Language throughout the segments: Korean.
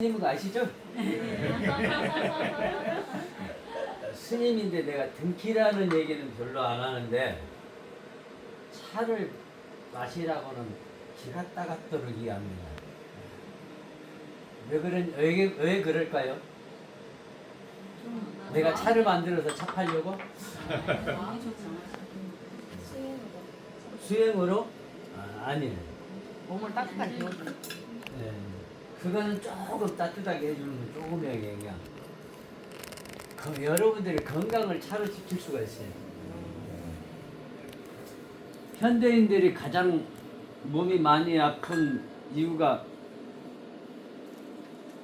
스님은 거 아시죠? 스님인데 내가 등키라는 얘기는 별로 안 하는데 차를 마시라고는 기가 따갑도록 합니다. 왜 그런 왜, 왜 그럴까요? 내가 차를 만들어서 차 팔려고 수행으로 아, 아니네. 몸을 따뜻하게. 네. 그거는 조금 따뜻하게 해주는 조금의 영향. 그 여러분들이 건강을 차로 지킬 수가 있어요. 현대인들이 가장 몸이 많이 아픈 이유가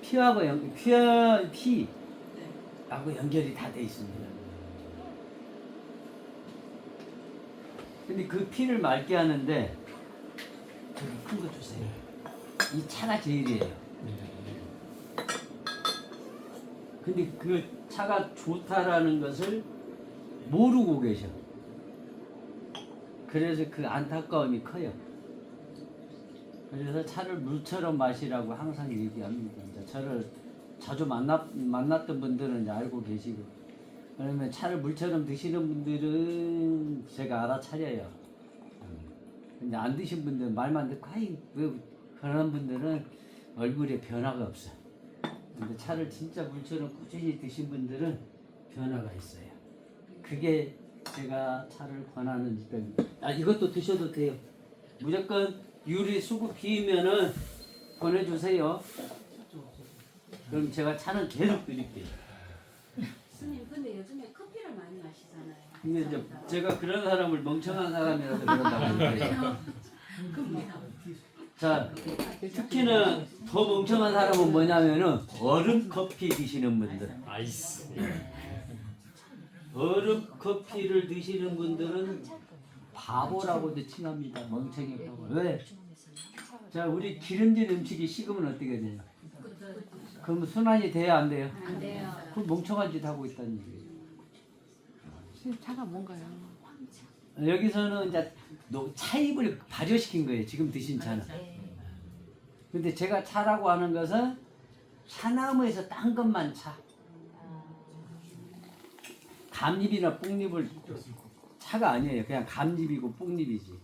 피하고 연, 피하, 피하고 연결이 다 돼 있습니다. 근데 그 피를 맑게 하는데 저기 큰 거 주세요. 이 차가 제일이에요. 근데 그 차가 좋다라는 것을 모르고 계셔. 그래서 그 안타까움이 커요. 그래서 차를 물처럼 마시라고 항상 얘기합니다. 이제 저를 자주 만났, 만났던 분들은 이제 알고 계시고. 그러면 차를 물처럼 드시는 분들은 제가 알아차려요. 근데 안 드신 분들 말만 듣고 아이 왜 그런 분들은 얼굴에 변화가 없어. 근데 차를 진짜 물처럼 꾸준히 드신 분들은 변화가 있어요. 그게 제가 차를 권하는 입장입니다. 아 이것도 드셔도 돼요. 무조건 유리 수급 비우면은 보내주세요. 그럼 제가 차는 계속 드릴게요. 스님 근데 요즘에 커피를 많이 마시잖아요. 근데 이제 제가 그런 사람을 멍청한 사람이라서 그런다고 그럼요. 자, 특히는 더 멍청한 사람은 뭐냐면은 얼음 커피 드시는 분들. 아이스. 얼음 커피를 드시는 분들은 바보라고도 칭합니다. 멍청이 바보. 왜? 자, 우리 기름진 음식이 식으면 어떻게 돼요? 그럼 순환이 돼야 안 돼요? 안 돼요. 그 멍청한 짓 하고 있다는 얘기예요. 차가 뭔가요? 여기서는 이제 노- 차입을 발효시킨 거예요. 지금 드신 차는. 근데 제가 차라고 하는 것은 차나무에서 딴 것만 차. 감잎이나 뽕잎을 차가 아니에요. 그냥 감잎이고 뽕잎이지.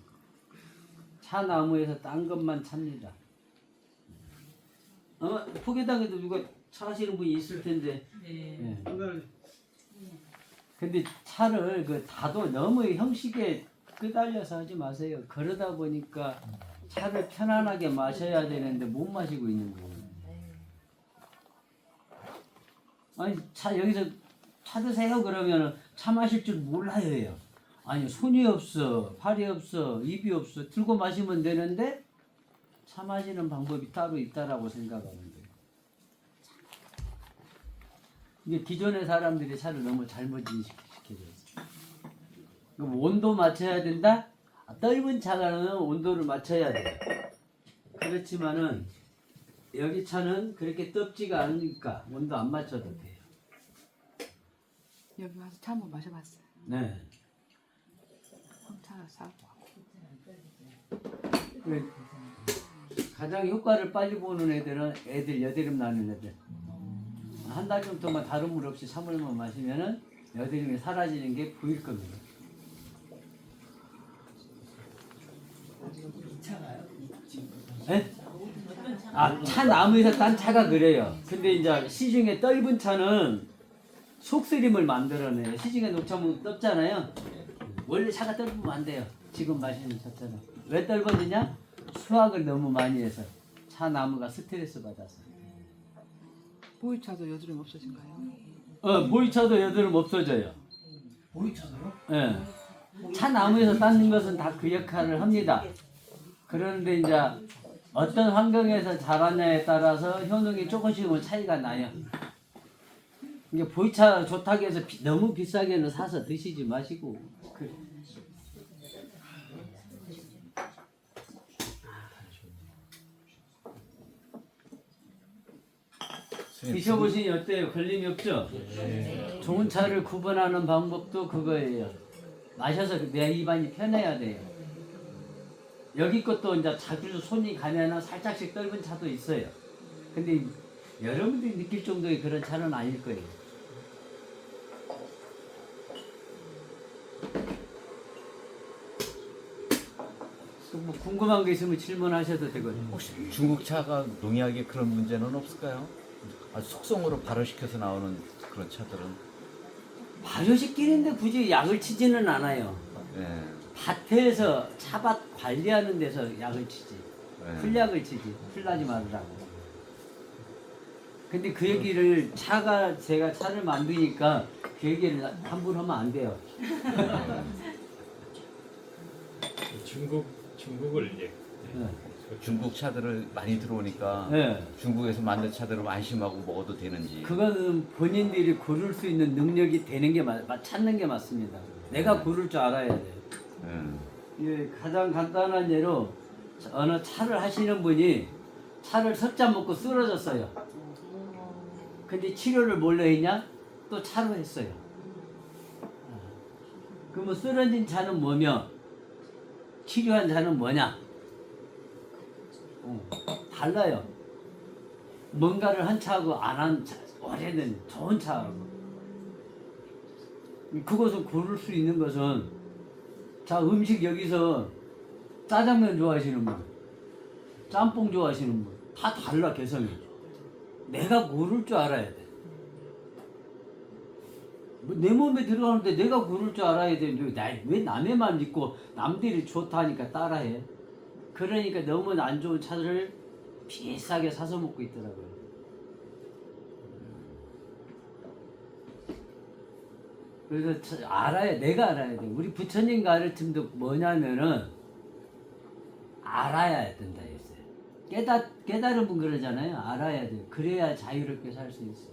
차나무에서 딴 것만 찹니다. 아마 포개당에도 누가 차 하시는 분이 있을 텐데. 예. 근데 차를 그 다도 너무 형식에 끄달려서 하지 마세요. 그러다 보니까 차를 편안하게 마셔야 되는데 못 마시고 있는 거예요. 아니 차 여기서 차 드세요 그러면은 차 마실 줄 몰라요 해요. 아니 손이 없어, 팔이 없어, 입이 없어 들고 마시면 되는데 차 마시는 방법이 따로 있다라고 거예요. 이게 기존의 사람들이 차를 너무 잘못 인식시켜줘요. 그럼 온도 맞춰야 된다? 아, 떫은 차가는 온도를 맞춰야 돼요. 그렇지만은 여기 차는 그렇게 떫지가 않으니까 온도 안 맞춰도 돼요. 여기 와서 차 한번 마셔봤어요. 네. 홍차가 싸고. 그 가장 효과를 빨리 보는 애들은 애들 여드름 나는 애들. 한달 정도만 다른 물 없이 사물만 마시면은 여드름이 사라지는 게 보일 겁니다. 네? 아, 차 나무에서 딴 차가 그래요. 근데 이제 시중에 떫은 차는 속쓰림을 만들어내요. 시중에 녹차면 떫잖아요. 원래 차가 떫으면 안 돼요. 지금 마시는 차처럼. 왜 떫어지냐? 수확을 너무 많이 해서 차 나무가 스트레스 받아서. 보이차도 여드름 없어진가요? 어, 보이차도 여드름 없어져요. 보이차도요? 예. 차 나무에서 따는 것은 다 그 역할을 합니다. 그런데 이제 어떤 환경에서 자라냐에 따라서 효능이 조금씩은 차이가 나요. 이게 보이차 좋다고 해서 비- 너무 비싸게는 사서 드시지 마시고 그, 드셔보시니 어때요? 걸림이 없죠? 좋은 차를 구분하는 방법도 그거예요. 마셔서 내 입안이 편해야 돼요. 여기 것도 이제 자주 손이 가면은 살짝씩 떫은 차도 있어요. 근데 여러분들이 느낄 정도의 그런 차는 아닐 거예요. 또뭐 궁금한 게 있으면 질문하셔도 되거든요. 혹시 중국 차가 농약에 그런 문제는 없을까요? 아, 속성으로 발효시켜서 나오는 그런 차들은 발효시키는데 굳이 약을 치지는 않아요. 예. 밭에서 차밭 관리하는 데서 약을 치지. 예. 풀약을 치지. 풀나지 말으라고. 근데 그 얘기를 차가 제가 차를 만드니까 그 얘기를 함부로 하면 안 돼요. 중국 중국을 이제 네. 중국 차들을 많이 들어오니까 네. 중국에서 만든 차들을 안심하고 먹어도 되는지 그거는 본인들이 고를 수 있는 능력이 되는 게 맞, 맞- 찾는 게 맞습니다. 내가 고를 줄 알아야 돼. 예. 예, 가장 간단한 예로 어느 차를 하시는 분이 차를 섭자 먹고 쓰러졌어요. 근데 치료를 뭘로 했냐? 또 차로 했어요. 그러면 쓰러진 차는 뭐며 치료한 차는 뭐냐? 어, 달라요. 뭔가를 한 차하고 안 한 차, 오래된 좋은 차하고. 그것을 고를 수 있는 것은 자 음식 여기서 짜장면 좋아하시는 분, 짬뽕 좋아하시는 분, 다 달라 개성이. 내가 고를 줄 알아야 돼. 뭐내 몸에 들어가는데 내가 고를 줄 알아야 되는데 나- 왜 남의 말 믿고 남들이 좋다니까 따라해? 그러니까 너무 안 좋은 차를 비싸게 사서 먹고 있더라고요. 그래서 차- 알아야 내가 알아야 돼. 우리 부처님 가르침도 뭐냐면은 알아야 된다 했어요. 깨닫 깨달은 분 그러잖아요. 알아야 돼. 그래야 자유롭게 살 수 있어.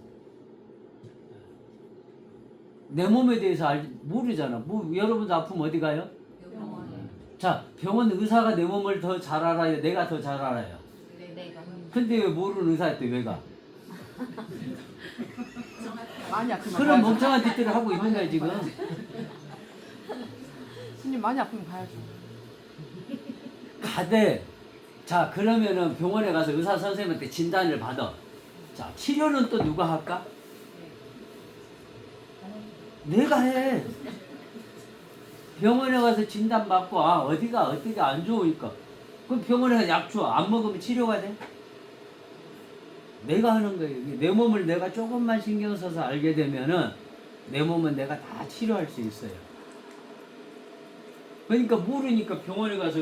내 몸에 대해서 알 모르잖아. 뭐 여러분도 아프면 어디 가요? 자 병원 의사가 내 몸을 더 잘 알아요. 내가 더 잘 알아요. 근데 왜 모르는 의사한테 왜 가? 많이 아프면 그런 가야죠. 멍청한 짓들을 하고 있는 거야 지금. 스님 많이 아프면 가야죠. 가되 자 그러면은 병원에 가서 의사 선생님한테 진단을 받아. 자 치료는 또 누가 할까? 내가 해. 병원에 가서 진단 받고 아 어디가 어디가 안 좋으니까 그럼 병원에 가서 약 줘. 안 먹으면 치료가 돼? 내가 하는 거예요. 내 몸을 내가 조금만 신경 써서 알게 되면은 내 몸은 내가 다 치료할 수 있어요. 그러니까 모르니까 병원에 가서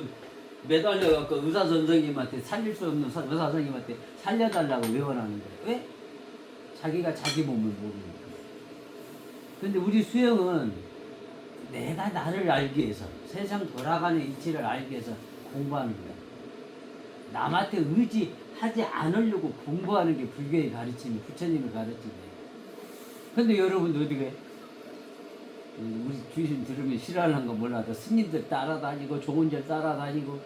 매달려 갖고 의사 선생님한테 살릴 수 없는 사- 의사 선생님한테 살려달라고 외원하는 거예요. 왜? 자기가 자기 몸을 모르니까. 근데 우리 수영은 내가 나를 알기 위해서 세상 돌아가는 이치를 알기 위해서 공부하는 거야. 남한테 의지하지 않으려고 공부하는 게 불교의 가르침이 부처님의 가르침이에요. 근데 여러분도 어디가 우리 주신 들으면 싫어하는 거 몰라도 스님들 따라다니고 좋은 절 따라다니고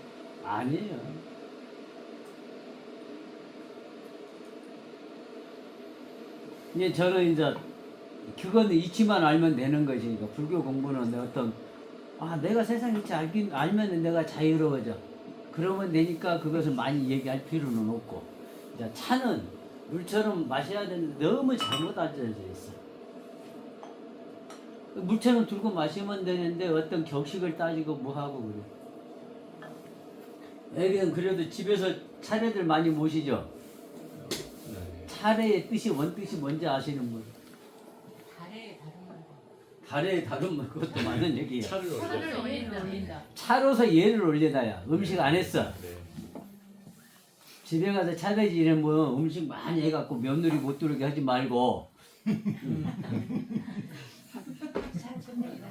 아니에요. 이제 저는 이제 그거는 이치만 알면 되는 것이니까 불교 공부는 어떤 아 내가 세상 이치 알긴 알면 내가 자유로워져. 그러면 되니까 그것을 많이 얘기할 필요는 없고 차는 물처럼 마셔야 되는데 너무 잘못 알려져 있어. 물처럼 들고 마시면 되는데 어떤 격식을 따지고 뭐 하고 그래. 애기는 그래도 집에서 차례들 많이 모시죠. 차례의 뜻이 원뜻이 뭔지 아시는 분? 가래의 다른 말 그것도 맞는 얘기예요. 차를 올려. 올린다. 차로서 예를 올려다야 음식 안 했어. 네. 집에 가서 차례 지내면 음식 많이 해갖고 며느리 못 들어오게 하지 말고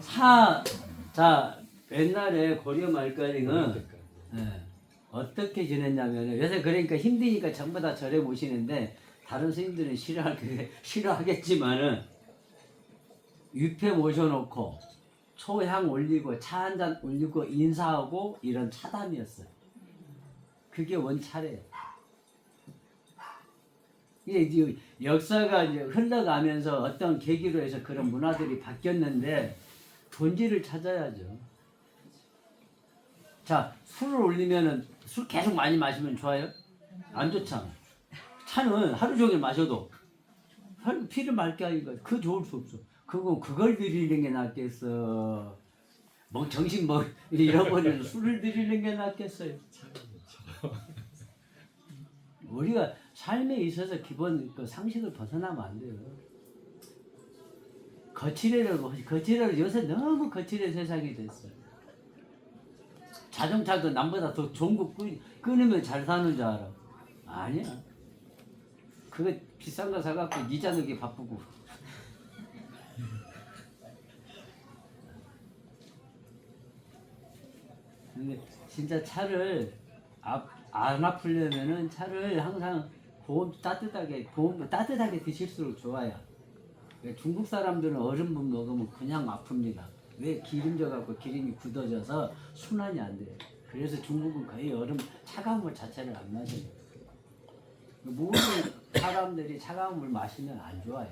차, 자 옛날에 고려 말까지는 예, 어떻게 지냈냐면 요새 그러니까 힘드니까 전부 다 절에 모시는데 다른 스님들은 싫어할 게 싫어하겠지만은 유패 모셔놓고 초향 올리고 차 한 잔 올리고 인사하고 이런 차담이었어요. 그게 원차례예요. 이게 이제 역사가 이제 흘러가면서 어떤 계기로 해서 그런 문화들이 바뀌었는데 본질을 찾아야죠. 자, 술을 올리면은 술 계속 많이 마시면 좋아요? 안 좋잖아. 차는 하루 종일 마셔도 혈- 피를 맑게 하니까 그 좋을 수 없어. 그거 그걸 드리는 게 낫겠어. 뭐 정신 뭐 잃어버리는 술을 드리는 게 낫겠어요. 우리가 삶에 있어서 기본 그 상식을 벗어나면 안 돼요. 거칠애를 뭐- 거칠애를 요새 너무 거칠애 세상이 됐어요. 자동차도 남보다 더 좋은 거 끊- 끊으면 잘 사는 줄 알아. 아니야. 그거 비싼 거 사갖고 이자 내기 바쁘고. 근데 진짜 차를 아, 안 아프려면은 차를 항상 보험 따뜻하게 보험 따뜻하게 드실수록 좋아요. 중국 사람들은 얼음물 먹으면 그냥 아픕니다. 왜 기름져 갖고 기름이 굳어져서 순환이 안 돼요. 그래서 중국은 거의 얼음 차가운 물 자체를 안 마셔요. 모든 사람들이 차가운 물 마시면 안 좋아요.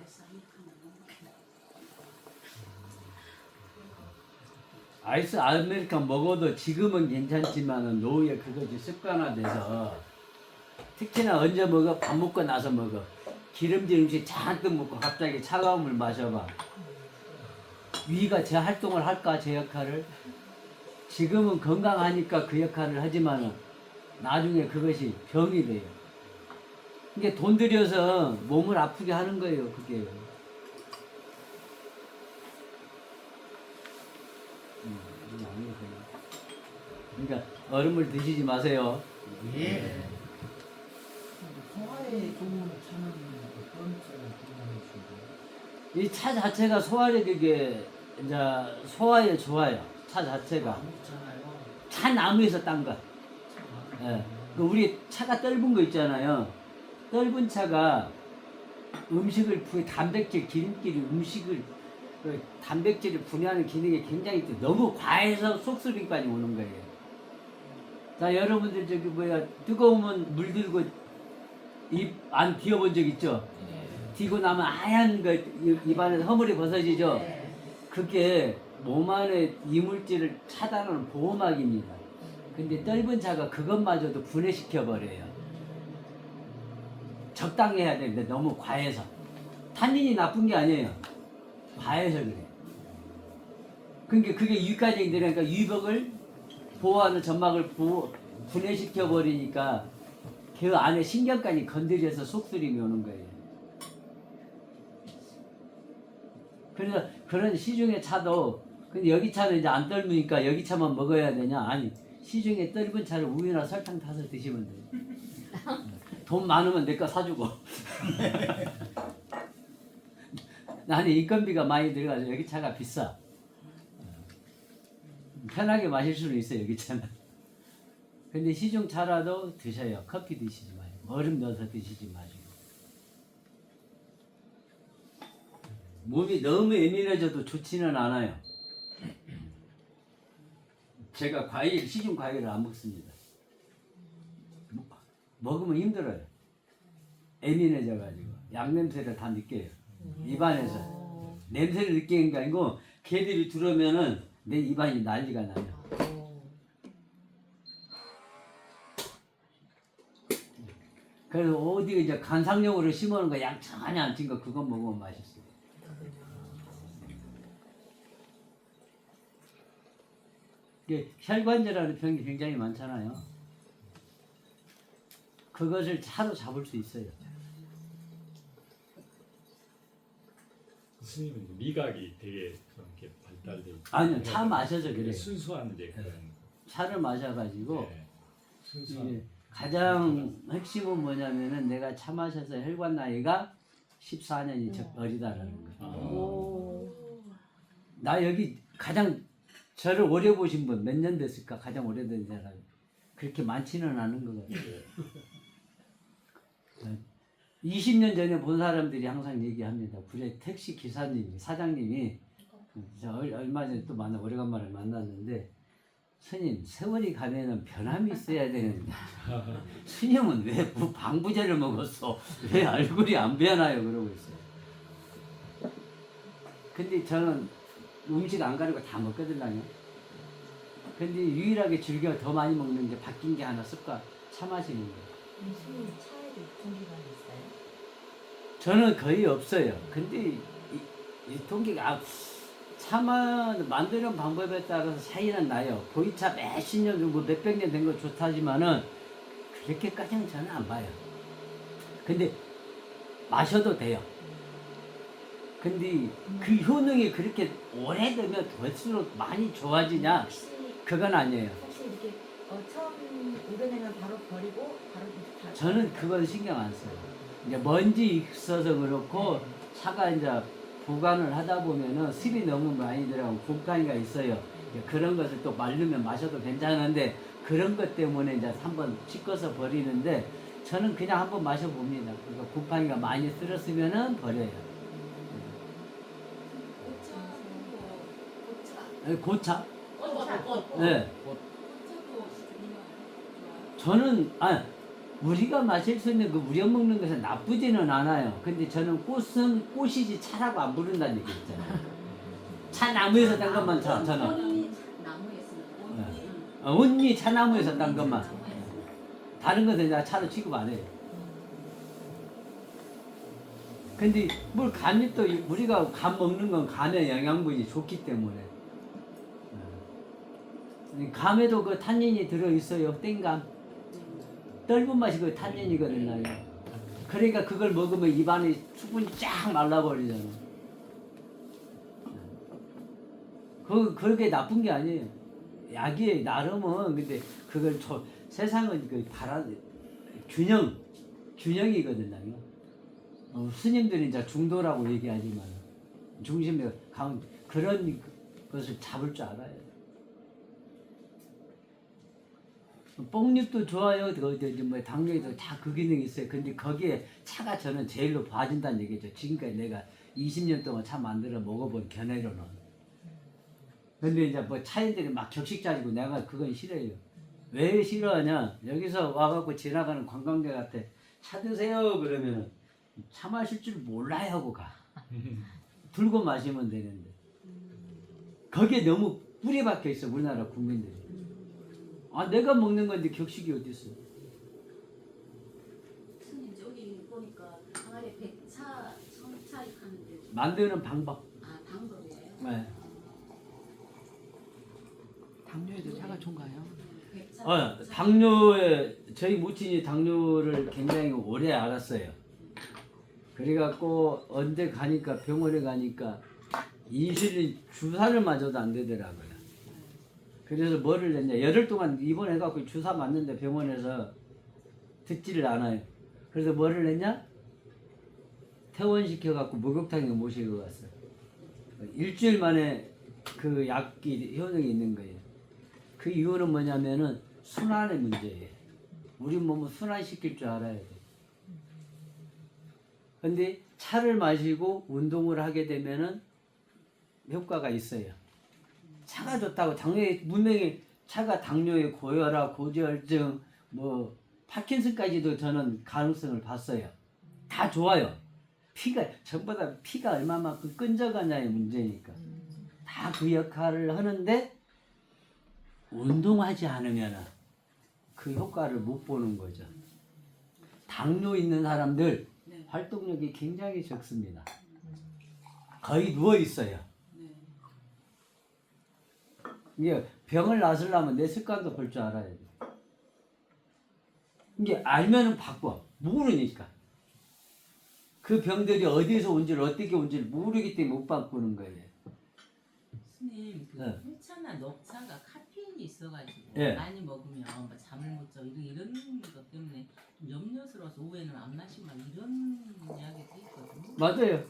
아이스 아메리카노 아이스 아메리칸 먹어도 지금은 괜찮지만은 노후에 그것이 습관화돼서 특히나 언제 먹어 밥 먹고 나서 먹어 기름진 음식 잔뜩 먹고 갑자기 차가운 물 마셔봐 위가 제 활동을 할까 제 역할을 지금은 건강하니까 그 역할을 하지만은 나중에 그것이 병이 돼요. 그러니까 돈 들여서 몸을 아프게 하는 거예요 그게. 음, 이게 아니거든요. 그러니까 얼음을 드시지 마세요. 예. 소화에 좋은 차는 어떤 차를 좋아하시고? 이 차 자체가 소화력이 이제 소화에 좋아요. 차 자체가 아무잖아요. 차 나무에서 딴 거. 예. 그 우리 차가 떫은 거 있잖아요. 떫은 차가 음식을 부 단백질 기름기를 음식을 그 단백질을 분해하는 기능이 굉장히 또 너무 과해서 속쓰림까지 오는 거예요. 자 여러분들 저기 뭐야 뜨거우면 물 들고 입 안 뒤어본 적 있죠? 뒤고 나면 하얀 거 입- 입안에서 허물이 벗어지죠? 그게 몸 안에 이물질을 차단하는 보호막입니다. 근데 떫은 차가 그것마저도 분해시켜 버려요. 적당히 해야 되는데 너무 과해서. 탄닌이 나쁜 게 아니에요. 과해서 그래. 그러니까 그게 유가적인 데니까 유벽을 보호하는 점막을 보, 분해시켜 버리니까 그 안에 신경까지 건드려서 속쓰림이 오는 거예요. 그래서 그런 시중의 차도 근데 여기 차는 이제 안 떫으니까 여기 차만 먹어야 되냐? 아니 시중에 떫은 차를 우유나 설탕 타서 드시면 돼요. 돈 많으면 내 거 사주고. 나는 인건비가 많이 들어가서 여기 차가 비싸. 편하게 마실 수는 있어요 여기 차는. 근데 시중 차라도 드셔요. 커피 드시지 마요. 얼음 넣어서 드시지 마시고. 몸이 너무 예민해져도 좋지는 않아요. 제가 과일, 시중 과일을 안 먹습니다. 먹- 먹으면 힘들어요. 예민해져가지고. 양 냄새를 다 느껴요. 입안에서. 냄새를 느끼는 게 아니고, 개들이 들어오면은 내 입안이 난리가 나요. 그래서 어디 이제 간상용으로 심어놓은 거 양천히 안찐 거 그거 먹으면 맛있어요. 이게 혈관절하는 병이 굉장히 많잖아요. 그것을 차로 잡을 수 있어요. 스님은 미각이 되게 그렇게 발달돼 있고 아니요, 차 마셔서 그래요. 순수한 이제 그런 차를 마셔가지고 네, 순수한 이게 가장 핵심은 뭐냐면은 내가 차 마셔서 혈관 나이가 14년이 적 어리다라는 거예요. 아, 오. 나 여기 가장 저를 오래 보신 분 몇 년 됐을까? 가장 오래된 사람 그렇게 많지는 않은 것 같아요. 20년 전에 본 사람들이 항상 얘기합니다. 부재 택시 기사님이 사장님이 얼마 전에 또 만나 오래간만에 만났는데 스님 세월이 가면은 변함이 있어야 되는데 스님은 왜뭐 방부제를 먹었어? 왜 얼굴이 안 변해요? 그러고 있어요. 근데 저는 음식 안 가리고 다 먹거든요. 근데 유일하게 즐겨 더 많이 먹는 게 바뀐 게 하나 습관 차 마시는 거. 스님 차에도 유통기간이 있어요? 저는 거의 없어요. 근데 이, 이 통계가 아, 차만 만드는 방법에 따라서 차이는 나요. 보이차 몇십 년 정도 몇백 년 된 거 좋다지만은 그렇게까지는 저는 안 봐요. 근데 마셔도 돼요. 근데 그 효능이 그렇게 오래되면 될수록 많이 좋아지냐? 그건 아니에요. 이렇게 어, 처음 우려내면 바로 버리고 바로 다 저는 그건 신경 안 써요. 이제 먼지 있어서 그렇고 차가 이제 보관을 하다 보면은 습이 너무 많이 들어가고 곰팡이가 있어요. 이제 그런 것을 또 말르면 마셔도 괜찮은데 그런 것 때문에 이제 한번 씻어서 버리는데 저는 그냥 한번 마셔봅니다. 그러니까 곰팡이가 많이 쓸었으면은 버려요. 고차 고차? 네. 저는 아 우리가 마실 수 있는 그 우려 먹는 것은 나쁘지는 않아요. 근데 저는 꽃은 꽃이지 차라고 안 부른다는 얘기 있잖아요. 차 나무에서 딴 것만 저, 저는 온니 어, 온니 차 나무에서 딴 것만 다른 것은 차로 취급 안 해요. 근데 뭘 감이 또 이- 우리가 감 먹는 건 감의 영양분이 좋기 때문에 어. 감에도 그 탄닌이 들어 있어요. 땡감. 떫은 맛이 그 탄닌이거든요. 그러니까 그걸 먹으면 입안이 수분이 쫙 말라버리잖아. 그 그게 나쁜 게 아니에요. 약이 나름은 근데 그걸 저 세상은 그 바라 균형 균형이거든요. 어, 스님들이 이제 중도라고 얘기하지만 중심에 강 그런 것을 잡을 줄 알아야 돼. 뽕잎도 좋아요. 그, 저, 저, 뭐, 당뇨에도 다 그 기능이 있어요. 근데 거기에 차가 저는 제일로 봐준다는 얘기죠. 지금까지 내가 20년 동안 차 만들어 먹어본 견해로는. 근데 이제 뭐 차인들이 막 격식 짜지고 내가 그건 싫어요. 왜 싫어하냐? 여기서 와갖고 지나가는 관광객한테 차 드세요 그러면은 차 마실 줄 몰라요 하고 가. 들고 마시면 되는데. 거기에 너무 뿌리 박혀 있어 우리나라 국민들이. 아 내가 먹는 건데 격식이 어디 있어? 스님 저기 보니까 항아리 백차 성차 하는데 만드는 방법. 아 방법이에요. 네. 당뇨에도 차가 좋은가요? 백차 어, 당뇨에 저희 모친이 당뇨를 굉장히 오래 알았어요. 그래갖고 언제 가니까 병원에 가니까 인슐린 주사를 맞아도 안 되더라고요. 그래서 뭐를 했냐 열흘 동안 입원해갖고 주사 맞는데 병원에서 듣지를 않아요. 그래서 뭐를 했냐 퇴원시켜갖고 목욕탕에 모시고 갔어요. 일주일 만에 그 약이 효능이 있는 거예요. 그 이유는 뭐냐면은 순환의 문제예요. 우리 몸은 순환시킬 줄 알아야 돼. 근데 차를 마시고 운동을 하게 되면은 효과가 있어요. 차가 좋다고 당뇨에 분명히 차가 당뇨에 고혈압, 고지혈증, 뭐 파킨슨까지도 저는 가능성을 봤어요. 다 좋아요. 피가 전보다 피가 얼마만큼 끈적하냐의 문제니까 다 그 역할을 하는데 운동하지 않으면 그 효과를 못 보는 거죠. 당뇨 있는 사람들 네. 활동력이 굉장히 적습니다. 거의 누워 있어요. 네. 이게 병을 낫으려면 내 습관도 볼 줄 알아야 돼. 이게 알면은 바꿔. 모르니까. 그 병들이 어디서 온지를 어떻게 온지를 모르기 때문에 못 바꾸는 거예요. 스님 그 네. 홍차나 녹차가 카페인이 있어가지고 예. 많이 먹으면 뭐 잠을 못 자고 이런, 이런 것 때문에 좀 염려스러워서 오후에는 안 마시면 이런 이야기도 있거든요. 맞아요.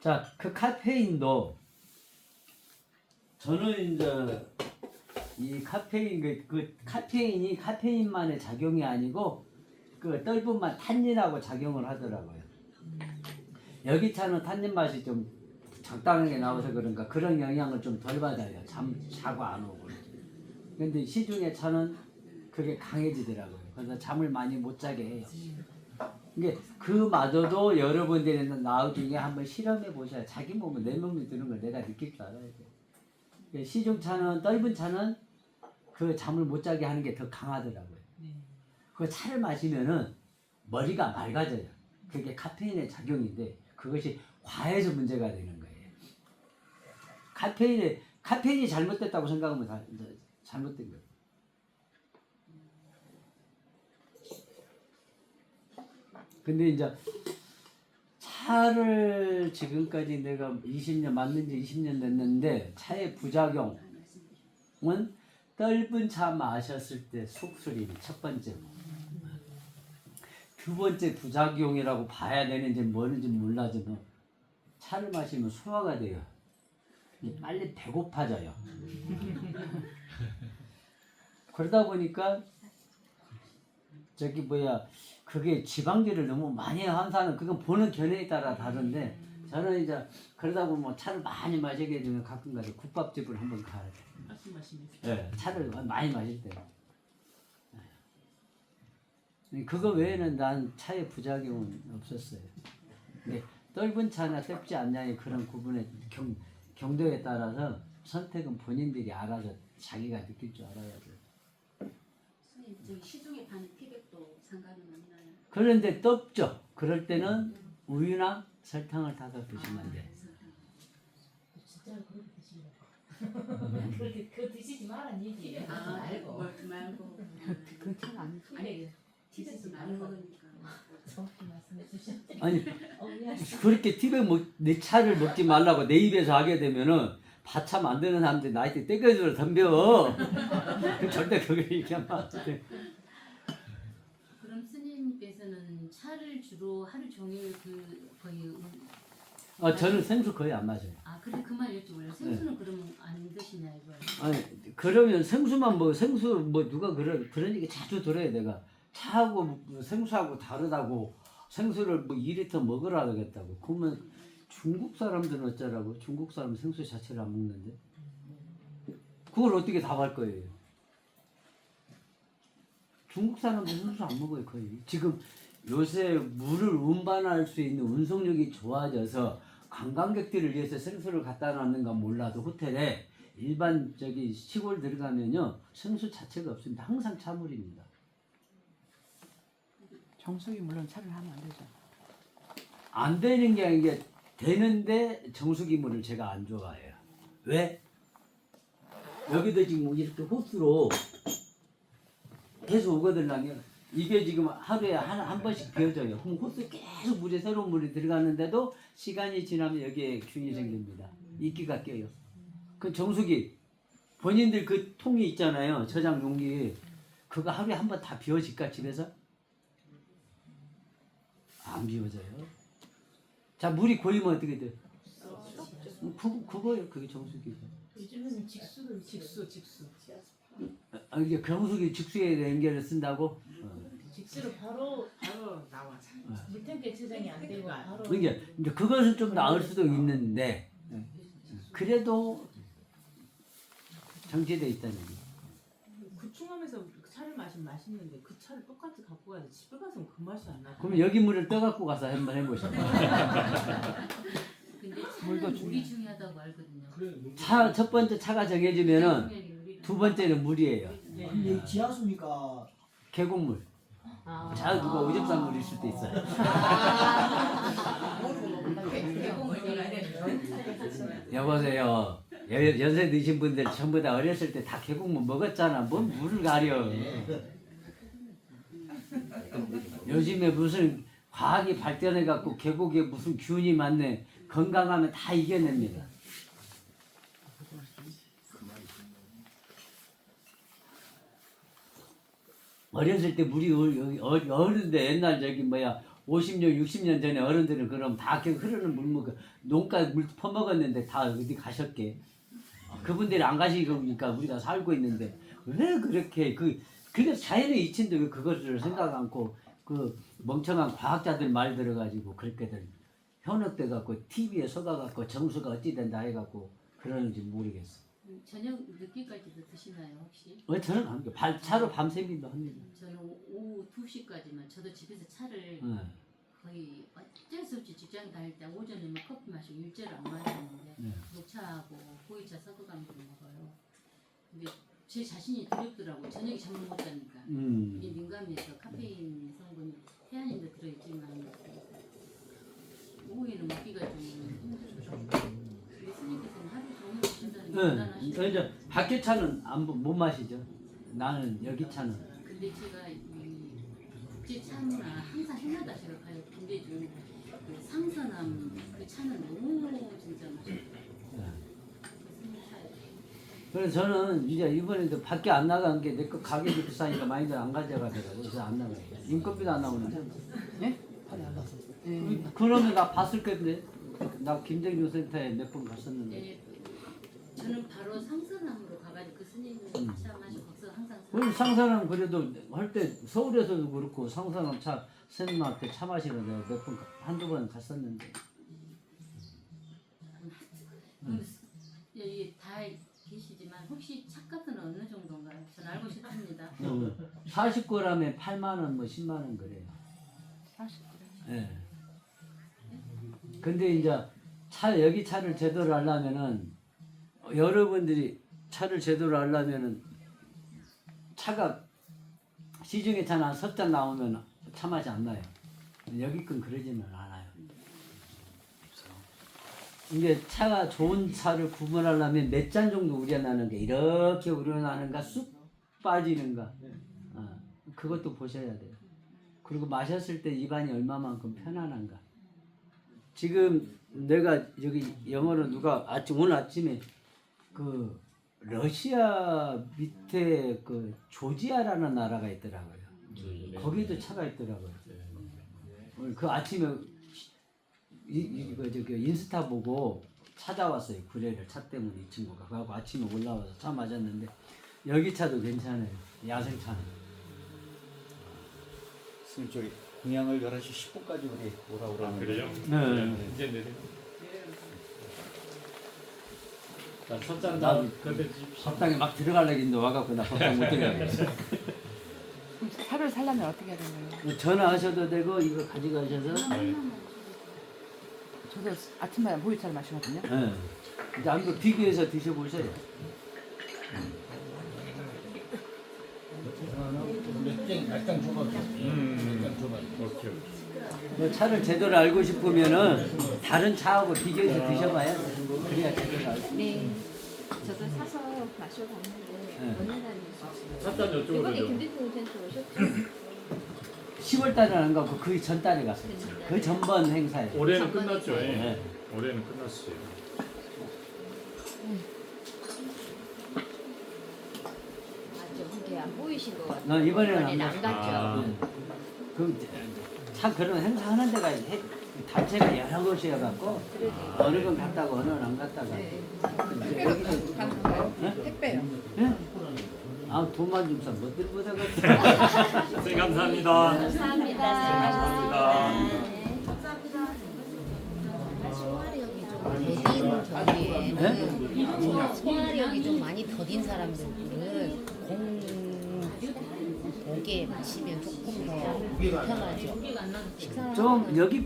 자, 그 카페인도 저는 이제 이 카페인 그, 그 카페인이 카페인만의 작용이 아니고 그 떫은 맛 탄닌하고 작용을 하더라고요. 여기 차는 탄닌 맛이 좀 적당하게 나와서 그런가 그런 영향을 좀 덜 받아요. 잠 자고 안 오고. 근데 시중의 차는 그게 강해지더라고요. 그래서 잠을 많이 못 자게 해요. 이게 그마저도 여러분들이 나중에 한번 실험해 보셔야 자기 몸은 내 몸이 드는 걸 내가 느낄 줄 알아야 돼. 시중 차는 떫은 차는 그 잠을 못 자게 하는 게 더 강하더라고요. 네. 그 차를 마시면은 머리가 맑아져요. 그게 카페인의 작용인데 그것이 과해서 문제가 되는 거예요. 카페인에 카페인이 잘못됐다고 생각하면 다 이제 잘못된 거예요. 근데 이제 차를 지금까지 내가 20년 맞는 지 20년 됐는데 차의 부작용은 떫은 차 마셨을 때 속쓰림이 첫 번째고 두 번째 부작용이라고 봐야 되는지 뭐는지 몰라지만 차를 마시면 소화가 돼요. 빨리 배고파져요. 그러다 보니까 저기 뭐야 그게 지방제를 너무 많이 한 사람 그건 보는 견해에 따라 다른데 저는 이제 그러다 보면 뭐 차를 많이 마시게 되면 가끔 가서 국밥집을 한번 가야 돼. 말씀하시면서 예, 차를 많이 마실 때. 예. 그거 외에는 난 차의 부작용은 없었어요. 근데 떫은 차나 떫지 않냐의 그런 구분의 경, 경도에 따라서 선택은 본인들이 알아서 자기가 느낄 줄 알아야 돼요. 선생님 저기 시중에 파는 그런데 떫죠. 그럴 때는 우유나 설탕을 타서 드시면 돼. 진짜 그렇게 드시려고. 그렇게 그거 드시지 말란 얘기예요. 아 말고. 뭘 말고 차는 아니지. 아니 티백도 많이 먹으니까 정확히 말씀해 주셨대. 아니 어. 그렇게 티백 먹, 내 차를 먹지 말라고 내 입에서 하게 되면은 바차 만드는 사람들 나한테 떼겨주러 덤벼. 그 절대 그게 얘기하면 안 돼. 그럼 스님께서는 차를 주로 하루 종일 그 거의 음- 어, 저는 생수 거의 안 마셔요. 아 그래 그만 여쭤보려 생수는 그러면 안 드시냐 이거예요? 아니 그러면 생수만 뭐 생수 뭐 누가 그런 그런 얘기 자주 들어요 내가. 차하고 뭐 생수하고 다르다고 생수를 뭐 2리터 먹으라 하겠다고. 그러면 중국 사람들은 어쩌라고? 중국 사람 은 생수 자체를 안 먹는데? 그걸 어떻게 답할 거예요? 중국 사람들 생수 안 먹어요 거의. 지금 요새 물을 운반할 수 있는 운송력이 좋아져서 관광객들을 위해서 생수를 갖다 놨는가 몰라도 호텔에 일반 저기 시골 들어가면요 생수 자체가 없습니다. 항상 차물입니다. 정수기 물론 차를 하면 안 되죠. 안 되는 게 아니라 되는데 정수기 물을 제가 안 좋아해요. 왜? 여기도 지금 이렇게 호스로 계속 오거들랑요. 이게 지금 하루에 한, 한 번씩 비워져요. 그럼 호스 계속 물에 새로운 물이 들어가는데도 시간이 지나면 여기에 균이 생깁니다. 이끼가 껴요. 그 정수기 본인들 그 통이 있잖아요. 저장 용기 그거 하루에 한 번 다 비워질까 집에서? 안 비워져요. 자 물이 고이면 어떻게 돼? 그 그거예요. 그게 정수기. 요즘은 직수를 직수 직수. 아 이게 정수기 직수에 연결을 쓴다고? 직수를 바로 바로 나와. 물탱크에 저장이 안 되고 바로 그러니까 이제 그것은 좀 나을 수도 있는데 그래도 정제돼 있다는 얘기. 구충하면서 차를 마시면 맛있는데 그 차를 똑같이 갖고 돼. 집에 가서는 그 맛이 안 나. 그럼 여기 물을 떠갖고 가서 한번 해보시죠. 근데 물도 차는. 물이 중요하다고 알거든요. 그래 차첫 번째 차가 정해지면은 두 번째는 물이에요. 네. 근데 지하수니까 계곡물. 자 누가 오줌싼 물일 수도 있어요. 여보세요. 여- 연세 드신 분들 전부 다 어렸을 때다 계곡물 먹었잖아. 뭔 물을 가려. 요즘에 무슨 과학이 발전해 갖고 계곡에 무슨 균이 많네. 건강하면 다 이겨냅니다. 어렸을 때 물이 어- 어- 어른데 옛날 저기 뭐야 50년 60년 전에 어른들은 그럼 다 흐르는 물 먹어 농가 물 퍼먹었는데 다 어디 가셨게 그분들이 안 가시니까 우리가 살고 있는데 왜 그렇게 그 그게 자연의 이치인데 왜 그것을 생각 않고 그 멍청한 과학자들 말 들어가지고 그렇게들 현혹돼 갖고 TV에 속아 갖고 정수가 어찌 된다 해갖고 그러는지 모르겠어. 음, 저녁 늦게까지도 드시나요 혹시? 왜 저는 안 돼. 발 차로 밤새기도 합니다. 저는 오- 오후 2시까지만 저도 집에서 차를 응. 거의 어쩔 수 없이 직장 다닐 때 오전에는 커피 마시고 일제를 안 마셨는데 네. 녹차하고 보이차 섞어가면서 먹어요. 근데 제 자신이 두렵더라고. 저녁에 잠을 못 자니까. 음. 이게 민감해서 카페인 성분이 태아닌도 들어있지만 오후에는 먹기가 좀 힘들어서 우리 스님께서는 하루 종일 대단하시고 이제 밖에 차는 안못 마시죠. 나는 여기 차는. 근데 제가 이 국제 차문화 항상 해마다 제가 가요. 근데 좀그 상선함 그 차는 너무 진짜 맛있어요. 네. 그래서 저는 이제 이번에도 밖에 안 나간 게 내 거 가격이 비싸니까 많이들 안 가져가더라고. 그래서 안 나가요. 인건비도 안 나오는데. 예? 네. 그러면 나 봤을 건데. 나 김정일 센터에 몇 번 갔었는데. 네, 저는 바로 상선함으로 가가지고 그 스님은 음. 차 마시고 거기서 항상 우리 상사람 그래도 할 때 서울에서도 그렇고 상사람 차 스님한테 차 마시러 내가 몇 번 한두 번 갔었는데. 그 여기 다 계시지만 혹시 차값은 어느 정도인가요? 전 알고 싶습니다. 40g에 8만 원, 뭐 10만 원 그래요. 40. 예. 근데 이제 차 여기 차를 제대로 하려면은 여러분들이 차를 제대로 하려면은 차가 시중에 차는 한석잔 나오면 차 맛이 안 나요. 여기 건 그러지는 않아요. 이게 차가 좋은 차를 구분하려면 몇 잔 정도 우려나는 게 이렇게 우려나는가 쑥 빠지는가 어, 그것도 보셔야 돼요. 그리고 마셨을 때 입안이 얼마만큼 편안한가. 지금 내가 여기 영어로 누가 아침 오늘 아침에 그 러시아 밑에 그 조지아라는 나라가 있더라고요. 네. 거기도 차가 있더라고요. 오늘 그 아침에 이, 이거 저기 인스타 보고 찾아왔어요. 구례를 차 때문에 이 친구가 그하고 아침에 올라와서 차 맞았는데 여기 차도 괜찮아요. 야생 차는. 스님 저기 공양을 11시 10분까지 우리 오라 아, 그래요? 네. 이제 내려. 자, 나- 다 그때 집 법당에 막 들어가려고 했는데 와갖고 나 법당 못 들어가겠어. 그럼 차를 살려면 어떻게 해야 되나요? 전화하셔도 되고 이거 가져가셔서 저도 아침마다 보이차를 마시거든요. 예. 이제 한번 비교해서 드셔보세요. 몇장 몇장 줘봐. 음. 몇장 줘봐. 오케이. 오케이. 뭐 차를 제대로 알고 싶으면은 다른 차하고 비교해서 드셔봐야 돼. 그래야 제대로 알고. 네. 저도 사서 마셔봤는데 네. 어느 날이 있었어요. 첫잔 이번에 여쭤보죠. 김대중 센터 오셨죠? 10월 달에 안 가고 그 전달에 갔어요. 그 전번 행사에. 올해는 끝났죠. 예. 네. 올해는 끝났어요. 맞죠. 그게 안 보이신 것 같아요. 나 이번에는 안. 갔죠. 아. 그 참 그런 행사 하는 데가 해- 단체가 여러 곳이어 갖고 어느 건 갔다고 어느 건 안 갔다가. 네. 근데 여기는 가는가요? 네? 택배요. 예? 아 돈만 좀 써. 못 들보다 선생님 감사합니다. 감사합니다. 감사합니다. 좀 더딘 경우에는 소화력이 좀 많이 더딘 사람들은 공 복에 마시면 조금 더 불편하죠. 좀 여기